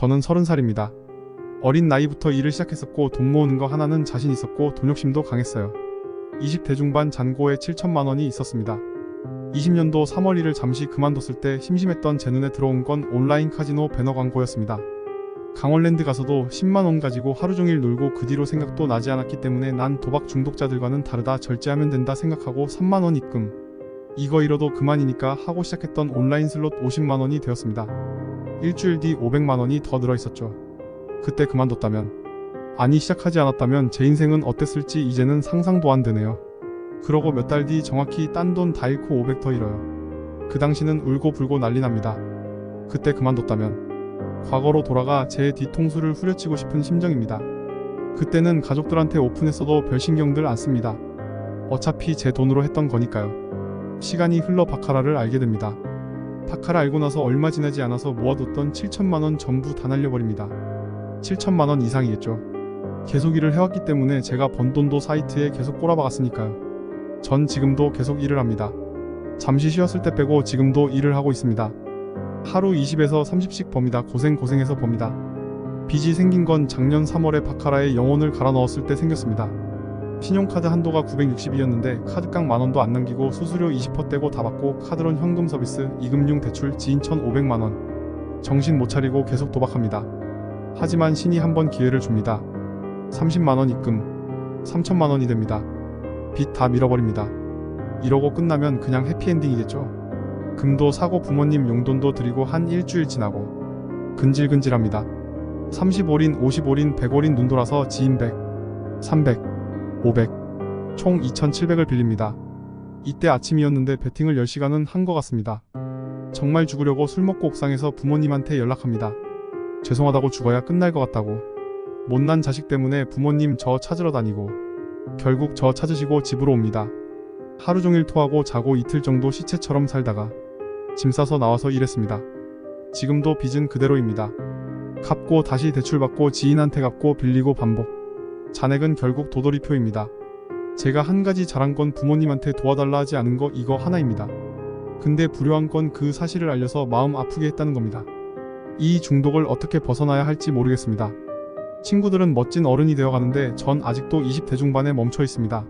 저는 30살입니다. 어린 나이부터 일을 시작했었고 돈 모으는 거 하나는 자신 있었고 돈 욕심도 강했어요. 20대 중반 잔고에 7천만 원이 있었습니다. 20년도 3월 1일 잠시 그만뒀을 때 심심했던 제 눈에 들어온 건 온라인 카지노 배너 광고였습니다. 강원랜드 가서도 10만 원 가지고 하루 종일 놀고 그 뒤로 생각도 나지 않았기 때문에 난 도박 중독자들과는 다르다 절제하면 된다 생각하고 3만 원 입금. 이거 잃어도 그만이니까 하고 시작했던 온라인 슬롯 50만 원이 되었습니다. 일주일 뒤 500만 원이 더 늘어 있었죠. 그때 그만뒀다면 아니 시작하지 않았다면 제 인생은 어땠을지 이제는 상상도 안 되네요. 그러고 몇 달 뒤 정확히 딴 돈 다 잃고 500 더 잃어요. 그 당시는 울고 불고 난리 납니다. 그때 그만뒀다면 과거로 돌아가 제 뒤통수를 후려치고 싶은 심정입니다. 그때는 가족들한테 오픈했어도 별 신경들 안 씁니다. 어차피 제 돈으로 했던 거니까요. 시간이 흘러 바카라를 알게 됩니다. 바카라 알고 나서 얼마 지나지 않아서 모아뒀던 7천만 원 전부 다 날려버립니다. 7천만 원 이상이겠죠. 계속 일을 해왔기 때문에 제가 번 돈도 사이트에 계속 꼬라박았으니까요. 전 지금도 계속 일을 합니다. 잠시 쉬었을 때 빼고 지금도 일을 하고 있습니다. 하루 20에서 30씩 법니다. 고생 고생해서 법니다. 빚이 생긴 건 작년 3월에 바카라에 영혼을 갈아 넣었을 때 생겼습니다. 신용카드 한도가 960이었는데 카드깡 만원도 안 남기고 수수료 20% 떼고 다 받고 카드론 현금 서비스, 이금융 대출 지인 1,500만원. 정신 못 차리고 계속 도박합니다. 하지만 신이 한 번 기회를 줍니다. 30만원 입금, 3천만원이 됩니다. 빚 다 밀어버립니다. 이러고 끝나면 그냥 해피엔딩이겠죠. 금도 사고 부모님 용돈도 드리고 한 일주일 지나고 근질근질합니다. 30올인, 50올인, 100올인 눈 돌아서 지인 100, 300, 500, 총 2,700을 빌립니다. 이때 아침이었는데 베팅을 10시간은 한 것 같습니다. 정말 죽으려고 술 먹고 옥상에서 부모님한테 연락합니다. 죄송하다고 죽어야 끝날 것 같다고. 못난 자식 때문에 부모님 저 찾으러 다니고 결국 저 찾으시고 집으로 옵니다. 하루 종일 토하고 자고 이틀 정도 시체처럼 살다가 짐 싸서 나와서 일했습니다. 지금도 빚은 그대로입니다. 갚고 다시 대출받고 지인한테 갚고 빌리고 반복. 잔액은 결국 도돌이표입니다. 제가 한 가지 잘한 건 부모님한테 도와달라 하지 않은 거 이거 하나입니다. 근데 불효한 건 그 사실을 알려서 마음 아프게 했다는 겁니다. 이 중독을 어떻게 벗어나야 할지 모르겠습니다. 친구들은 멋진 어른이 되어 가는데 전 아직도 20대 중반에 멈춰 있습니다.